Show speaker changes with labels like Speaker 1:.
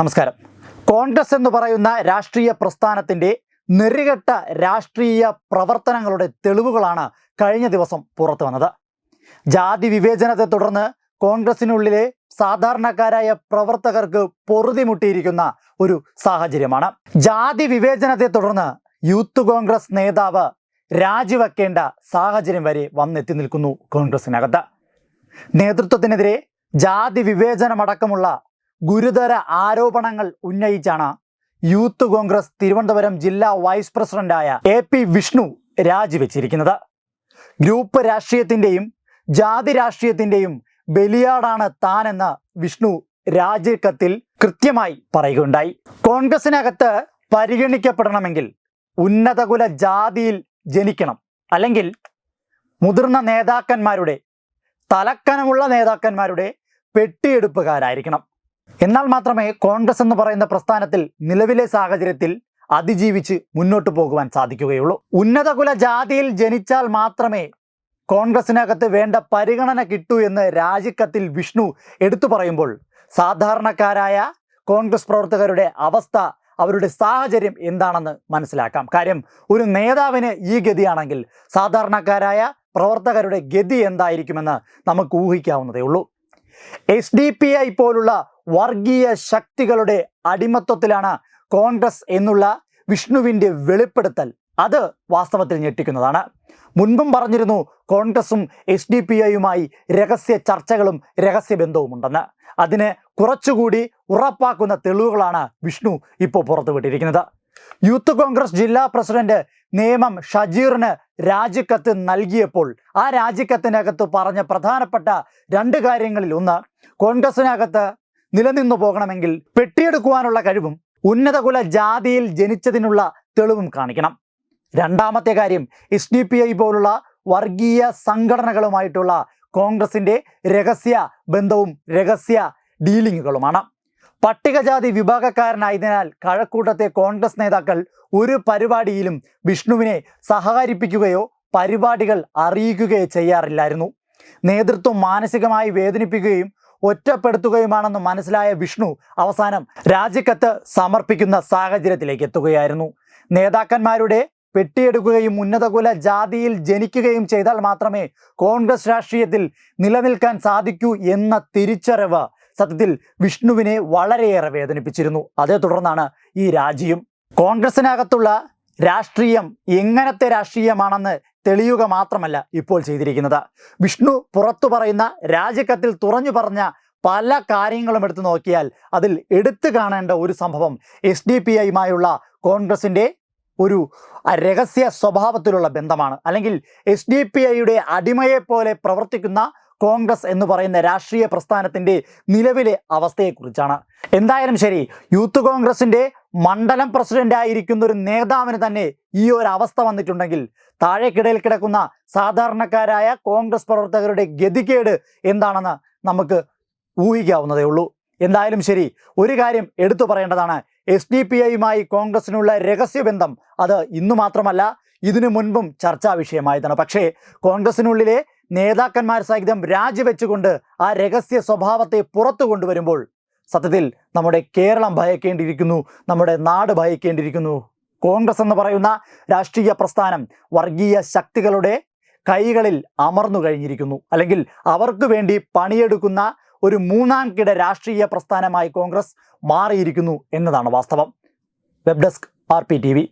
Speaker 1: നമസ്കാരം. കോൺഗ്രസ് എന്ന് പറയുന്ന രാഷ്ട്രീയ പ്രസ്ഥാനത്തിന്റെ നെറികെട്ട രാഷ്ട്രീയ പ്രവർത്തനങ്ങളുടെ തെളിവുകളാണ് കഴിഞ്ഞ ദിവസം പുറത്തു വന്നത്. ജാതി വിവേചനത്തെ തുടർന്ന് കോൺഗ്രസിനുള്ളിലെ സാധാരണക്കാരായ പ്രവർത്തകർക്ക് പൊറുതിമുട്ടിയിരിക്കുന്ന ഒരു സാഹചര്യമാണ്. ജാതി വിവേചനത്തെ തുടർന്ന് യൂത്ത് കോൺഗ്രസ് നേതാവ് രാജിവെക്കേണ്ട സാഹചര്യം വരെ വന്നെത്തി നിൽക്കുന്നു കോൺഗ്രസിനകത്ത്. നേതൃത്വത്തിനെതിരെ ജാതി വിവേചനമടക്കമുള്ള ഗുരുതര ആരോപണങ്ങൾ ഉന്നയിച്ചാണ് യൂത്ത് കോൺഗ്രസ് തിരുവനന്തപുരം ജില്ലാ വൈസ് പ്രസിഡന്റായ എ പി വിഷ്ണു രാജിവെച്ചിരിക്കുന്നത്. ഗ്രൂപ്പ് രാഷ്ട്രീയത്തിന്റെയും ജാതി രാഷ്ട്രീയത്തിന്റെയും ബലിയാടാണ് താനെന്ന് വിഷ്ണു രാജിക്കത്തിൽ കൃത്യമായി പറയുകയുണ്ടായി. കോൺഗ്രസിനകത്ത് പരിഗണിക്കപ്പെടണമെങ്കിൽ ഉന്നതകുല ജാതിയിൽ ജനിക്കണം. അല്ലെങ്കിൽ മുതിർന്ന നേതാക്കന്മാരുടെ തലക്കനമുള്ള നേതാക്കന്മാരുടെ പെട്ടിയെടുപ്പുകാരായിരിക്കണം. എന്നാൽ മാത്രമേ കോൺഗ്രസ് എന്ന് പറയുന്ന പ്രസ്ഥാനത്തിൽ നിലവിലെ സാഹചര്യത്തിൽ അതിജീവിച്ച് മുന്നോട്ട് പോകുവാൻ സാധിക്കുകയുള്ളൂ. ഉന്നതകുല ജാതിയിൽ ജനിച്ചാൽ മാത്രമേ കോൺഗ്രസിനകത്ത് വേണ്ട പരിഗണന കിട്ടൂ എന്ന് രാജിക്കത്തിൽ വിഷ്ണു എടുത്തു പറയുമ്പോൾ സാധാരണക്കാരായ കോൺഗ്രസ് പ്രവർത്തകരുടെ അവസ്ഥ അവരുടെ സാഹചര്യം എന്താണെന്ന് മനസ്സിലാക്കാം. കാര്യം ഒരു നേതാവിന് ഈ ഗതിയാണെങ്കിൽ സാധാരണക്കാരായ പ്രവർത്തകരുടെ ഗതി എന്തായിരിക്കുമെന്ന് നമുക്ക് ഊഹിക്കാവുന്നതേ ഉള്ളൂ. എസ് ഡി പി ഐ പോലുള്ള വർഗീയ ശക്തികളുടെ അടിമത്വത്തിലാണ് കോൺഗ്രസ് എന്നുള്ള വിഷ്ണുവിന്റെ വെളിപ്പെടുത്തൽ. അത് വാസ്തവത്തിൽ ഞെട്ടിക്കുന്നതാണ്. മുൻപും പറഞ്ഞിരുന്നു കോൺഗ്രസും എസ് ഡി പി ഐയുമായി രഹസ്യ ചർച്ചകളും രഹസ്യ ബന്ധവും ഉണ്ടെന്ന് അതിനെ കുറച്ചുകൂടി ഉറപ്പാക്കുന്ന തെളിവുകളാണ് വിഷ്ണു ഇപ്പോൾ പുറത്തുവിട്ടിരിക്കുന്നത്. യൂത്ത് കോൺഗ്രസ് ജില്ലാ പ്രസിഡന്റ് നിയമം ഷജീറിന് രാജിക്കത്ത് നൽകിയപ്പോൾ ആ രാജിക്കത്തിനകത്ത് പറഞ്ഞ പ്രധാനപ്പെട്ട രണ്ട് കാര്യങ്ങളിൽ ഒന്ന് കോൺഗ്രസിനകത്ത് നിലനിന്നു പോകണമെങ്കിൽ പെട്ടിയെടുക്കുവാനുള്ള കഴിവും ഉന്നതകുല ജാതിയിൽ ജനിച്ചതിനുള്ള തെളിവും കാണിക്കണം. രണ്ടാമത്തെ കാര്യം എസ് ഡി പി ഐ പോലുള്ള വർഗീയ സംഘടനകളുമായിട്ടുള്ള കോൺഗ്രസിന്റെ രഹസ്യ ബന്ധവും രഹസ്യ ഡീലിങ്ങുകളുമാണ്. പട്ടികജാതി വിഭാഗക്കാരനായതിനാൽ കഴക്കൂട്ടത്തെ കോൺഗ്രസ് നേതാക്കൾ ഒരു പരിപാടിയിലും വിഷ്ണുവിനെ സഹകരിപ്പിക്കുകയോ പരിപാടികൾ അറിയിക്കുകയോ ചെയ്യാറില്ലായിരുന്നു. നേതൃത്വം മാനസികമായി വേദനിപ്പിക്കുകയും ഒറ്റപ്പെടുത്തുകയുമാണെന്ന് മനസ്സിലായ വിഷ്ണു അവസാനം രാജിക്കത്ത് സമർപ്പിക്കുന്ന സാഹചര്യത്തിലേക്ക് എത്തുകയായിരുന്നു. നേതാക്കന്മാരുടെ പെട്ടിയെടുക്കുകയും ഉന്നതകുല ജാതിയിൽ ജനിക്കുകയും ചെയ്താൽ മാത്രമേ കോൺഗ്രസ് രാഷ്ട്രീയത്തിൽ നിലനിൽക്കാൻ സാധിക്കൂ എന്ന തിരിച്ചറിവ് സത്യത്തിൽ വിഷ്ണുവിനെ വളരെയേറെ വേദനിപ്പിച്ചിരുന്നു. അതേ തുടർന്നാണ് ഈ രാജിയും. കോൺഗ്രസിനകത്തുള്ള രാഷ്ട്രീയം എങ്ങനത്തെ രാഷ്ട്രീയമാണെന്ന് തെളിയുക മാത്രമല്ല ഇപ്പോൾ ചെയ്തിരിക്കുന്നത്. വിഷ്ണു പുറത്തു പറയുന്ന രാജിക്കത്തിൽ തുറഞ്ഞു പറഞ്ഞ പല കാര്യങ്ങളും എടുത്തു നോക്കിയാൽ അതിൽ എടുത്തു കാണേണ്ട ഒരു സംഭവം എസ് ഡി പി ഐയുമായുള്ള കോൺഗ്രസിന്റെ ഒരു രഹസ്യ സ്വഭാവത്തിലുള്ള ബന്ധമാണ്. അല്ലെങ്കിൽ എസ് ഡി പി ഐയുടെ അടിമയെപ്പോലെ പ്രവർത്തിക്കുന്ന കോൺഗ്രസ് എന്ന് പറയുന്ന രാഷ്ട്രീയ പ്രസ്ഥാനത്തിന്റെ നിലവിലെ അവസ്ഥയെക്കുറിച്ചാണ്. എന്തായാലും ശരി യൂത്ത് കോൺഗ്രസിന്റെ മണ്ഡലം പ്രസിഡന്റ് ആയിരിക്കുന്ന ഒരു നേതാവിന് തന്നെ ഈ ഒരു അവസ്ഥ വന്നിട്ടുണ്ടെങ്കിൽ താഴേക്കിടയിൽ കിടക്കുന്ന സാധാരണക്കാരായ കോൺഗ്രസ് പ്രവർത്തകരുടെ ഗതികേട് എന്താണെന്ന് നമുക്ക് ഊഹിക്കാവുന്നതേ ഉള്ളൂ. എന്തായാലും ശരി ഒരു കാര്യം എടുത്തു പറയേണ്ടതാണ്. എസ് ഡി പി ഐയുമായി കോൺഗ്രസിനുള്ള രഹസ്യബന്ധം അത് ഇന്നു മാത്രമല്ല ഇതിനു മുൻപും ചർച്ചാ വിഷയമായതാണ്. പക്ഷേ കോൺഗ്രസിനുള്ളിലെ നേതാക്കന്മാർ സഹിതം രാജിവെച്ചുകൊണ്ട് ആ രഹസ്യ സ്വഭാവത്തെ പുറത്തു കൊണ്ടുവരുമ്പോൾ സത്യത്തിൽ നമ്മുടെ കേരളം ഭയക്കേണ്ടിയിരിക്കുന്നു നമ്മുടെ നാട് ഭയക്കേണ്ടിയിരിക്കുന്നു. കോൺഗ്രസ് എന്ന് പറയുന്ന രാഷ്ട്രീയ പ്രസ്ഥാനം വർഗീയ ശക്തികളുടെ കൈകളിൽ അമർന്നു കഴിഞ്ഞിരിക്കുന്നു. അല്ലെങ്കിൽ അവർക്ക് വേണ്ടി പണിയെടുക്കുന്ന ഒരു മൂന്നാം കിട രാഷ്ട്രീയ പ്രസ്ഥാനമായി കോൺഗ്രസ് മാറിയിരിക്കുന്നു എന്നതാണ് വാസ്തവം. Web desk R P T